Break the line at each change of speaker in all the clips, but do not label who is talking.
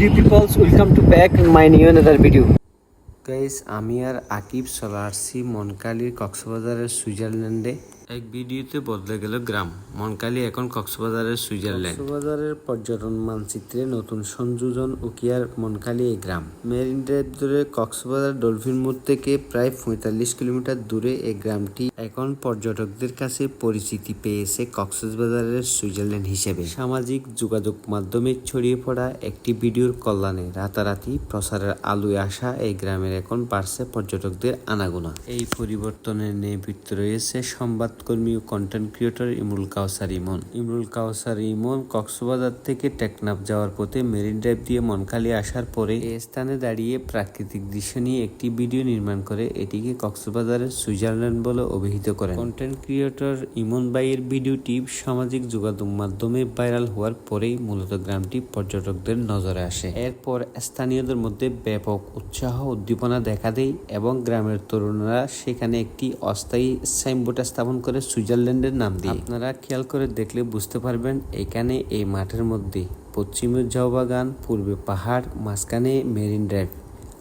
peoples welcome to back in my new another video
guys আমি আর আকিব চলে আসছি মনকালির কক্সবাজারের সুইজারল্যান্ডে এক ভিডিওতে বদলে গেল গ্রাম। মনকালি এখন কক্সবাজারের সুইজারল্যান্ড। কক্সবাজারের পর্যটন মানচিত্রে নতুন সংযোজন উকিয়ার মনকালি এই গ্রাম। মেরিন ড্রাইভ ধরে কক্সবাজার ডলফিন মোড় থেকে প্রায় পঁয়তাল্লিশ কিলোমিটার দূরে এই গ্রামটি এখন পর্যটকদের কাছে পরিচিতি পেয়েছে কক্সবাজারের সুইজারল্যান্ড হিসেবে। সামাজিক যোগাযোগ মাধ্যমে ছড়িয়ে পড়া একটি ভিডিওর কল্যাণে রাতারাতি প্রসারের আলোয় আসা এই গ্রামের এখন বাড়ছে পর্যটকদের আনাগোনা। এই পরিবর্তনের নেতৃত্বে রয়েছে সংবাদকর্মী ও কন্টেন্ট ক্রিয়েটর ইমরুল কাউসার ইমন। ইমরুল কাউসার ইমন কক্সবাজার থেকে টেকনাফ যাওয়ার পথে মেরিন ড্রাইভ দিয়ে মনখালি আসার পরে এ স্থানে দাঁড়িয়ে প্রাকৃতিক দৃশ্য নিয়ে একটি ভিডিও নির্মাণ করে এটিকে কক্সবাজারের সুইজারল্যান্ড বলে অভিহিত করেন। কন্টেন্ট ক্রিয়েটর ইমন বাইয়ের ভিডিওটি সামাজিক যোগাযোগ মাধ্যমে ভাইরাল হওয়ার পরেই মূলত গ্রামটি পর্যটকদের নজরে আসে। এরপর স্থানীয়দের মধ্যে ব্যাপক উৎসাহ উদ্দীপনা দেখা দেয় এবং গ্রামের তরুণরা সেখানে একটি অস্থায়ী সাইনবোর্ড স্থাপন করে সুইজারল্যান্ডের নাম দিয়ে আপনারা খেয়াল করে দেখলে বুঝতে পারবেন, এখানে এই মাঠের মধ্যে পশ্চিমে ঝাও বাগান পূর্বে পাহাড়, মাঝখানে মেরিন ড্রাইভ।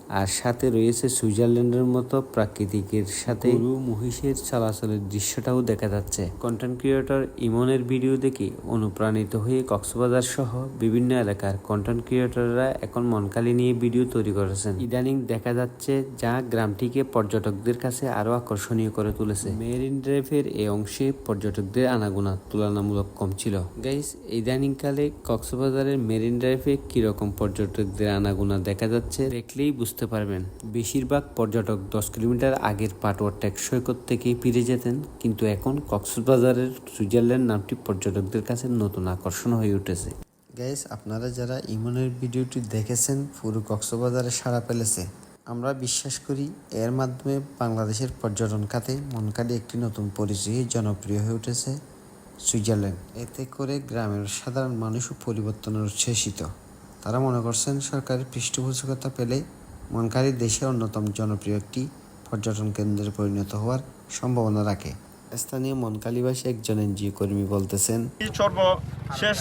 আর সাথে রয়েছে সুইজারল্যান্ডের মতো প্রাকৃতিকের সাথে গরু মহিষের চলাচলের দৃশ্যটাও দেখা যাচ্ছে। কন্টেন্ট ক্রিয়েটর ইমনের ভিডিও দেখে অনুপ্রাণিত হয়ে কক্সবাজার সহ বিভিন্ন এলাকার কন্টেন্ট ক্রিয়েটররা এখন মনকালি নিয়ে ভিডিও তৈরি করেছেন। ইদানিং দেখা যাচ্ছে যা গ্রামটিকে পর্যটকদের কাছে আরও আকর্ষণীয় করে তুলেছে। মেরিন ড্রাইভের এই অংশে পর্যটকদের আনাগোনা তুলনামূলক কম ছিল। গাইস ইদানিংকালে কক্সবাজারের মেরিন ড্রাইভে কীরকম পর্যটকদের আনাগোনা দেখা যাচ্ছে দেখলেই বুঝতে পারবেন। বেশিরভাগ পর্যটক দশ কিলোমিটার আগের পাটওয়ার ট্যাক সৈকত থেকেই ফিরে যেতেন, কিন্তু এখন কক্সবাজারের সুইজারল্যান্ড নামটি পর্যটকদের কাছে নতুন আকর্ষণ হয়ে উঠেছে। গ্যাস আপনারা যারা ইমনের ভিডিওটি দেখেছেন, পুরো কক্সবাজারে সাড়া ফেলেছে। আমরা বিশ্বাস করি, এর মাধ্যমে বাংলাদেশের পর্যটন খাতে মনকালি একটি নতুন পরিচয়ে জনপ্রিয় হয়ে উঠেছে সুইজারল্যান্ড। এতে করে গ্রামের সাধারণ মানুষও পরিবর্তনের উচ্ছ্বসিত। তারা মনে করছেন, সরকারের পৃষ্ঠপোষকতা পেলে মনকালি দেশের অন্যতম জনপ্রিয় একটি পর্যটন কেন্দ্রে পরিণত হওয়ার সম্ভাবনা রাখে। স্থানীয় মনকালীবাসী একজন এনজিও কর্মী বলতেছেন
সর্বশেষ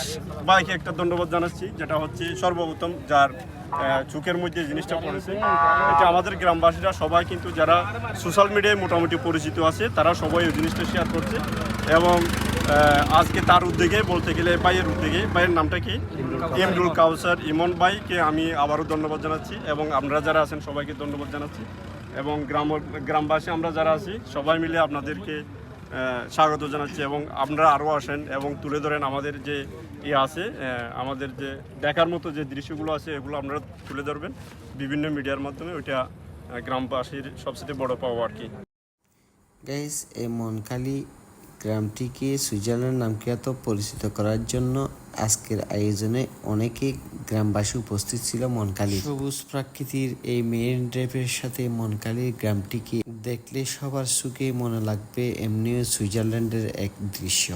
বাইকে একটা ধন্যবাদ জানাচ্ছি, যেটা হচ্ছে সর্বপ্রথম যার চোখের মধ্যে জিনিসটা পড়েছে, এটা আমাদের গ্রামবাসীরা সবাই কিন্তু যারা সোশ্যাল মিডিয়ায় মোটামুটি পরিচিত আছে, তারা সবাই ওই জিনিসটা শেয়ার করছে এবং আজকে তার উদ্যোগে বলতে গেলে ভাইয়ের উদ্যোগে, ভাইয়ের নামটা কি? এমরুল কাউসার, ইমন ভাইকে আমি আবারও ধন্যবাদ জানাচ্ছি এবং আপনারা যারা আছেন সবাইকে ধন্যবাদ জানাচ্ছি এবং গ্রাম গ্রামবাসী আমরা যারা আছি, সবাই মিলে আপনাদেরকে স্বাগত জানাচ্ছি এবং আপনারা আরও আসেন এবং তুলে ধরেন আমাদের যে ইয়ে আছে আমাদের যে দেখার মতো যে দৃশ্যগুলো আছে, এগুলো আপনারা তুলে ধরবেন বিভিন্ন মিডিয়ার মাধ্যমে। ওইটা গ্রামবাসীর সবচেয়ে বড় পাওয়া আর কি।
গাইস এই মনকালি গ্রামটিকে সুইজারল্যান্ড নামখ্যাত পরিচিত করার জন্য আজকের আয়োজনে অনেকে গ্রামবাসী উপস্থিত ছিল মনকালী সবুজ প্রাকৃতির এই মেরিন ড্রাইভের সাথে মনকালীর গ্রামটিকে দেখলে সবার সুখে মনে লাগবে এমনিও সুইজারল্যান্ডের এক দৃশ্য।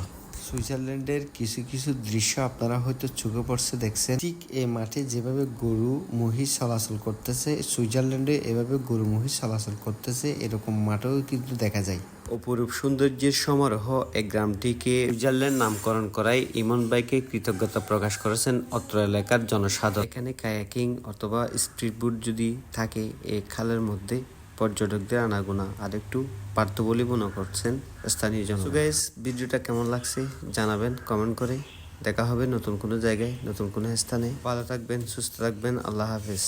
সুইজারল্যান্ডের কিছু কিছু দৃশ্য আপনারা হয়তো চোখে পড়ছে, দেখছেন। ঠিক এই মাঠে যেভাবে গরু মহিষ চলাচল করতেছে, সুইজারল্যান্ডে এভাবে গরু মহিষ চলাচল করতেছে, এরকম মাঠেও কিন্তু দেখা যায়। অপরূপ সৌন্দর্যের সমারোহ এই গ্রামটিকে সুইজারল্যান্ড নামকরণ করায় ইমন বাইকে কৃতজ্ঞতা প্রকাশ করেছেন অত্র এলাকার জনসাধারণ। এখানে কায়াকিং অথবা স্ট্রিট বুট যদি থাকে এই খালের মধ্যে পর্যটকদের আনাগোনা। আর একটু বাড়তো বলে মনে করছেন স্থানীয় জন গাইস ভিডিওটা কেমন লাগছে জানাবেন কমেন্ট করে। দেখা হবে নতুন কোনো জায়গায়, নতুন কোনো স্থানে। ভালো থাকবেন, সুস্থ থাকবেন, আল্লাহ হাফেজ।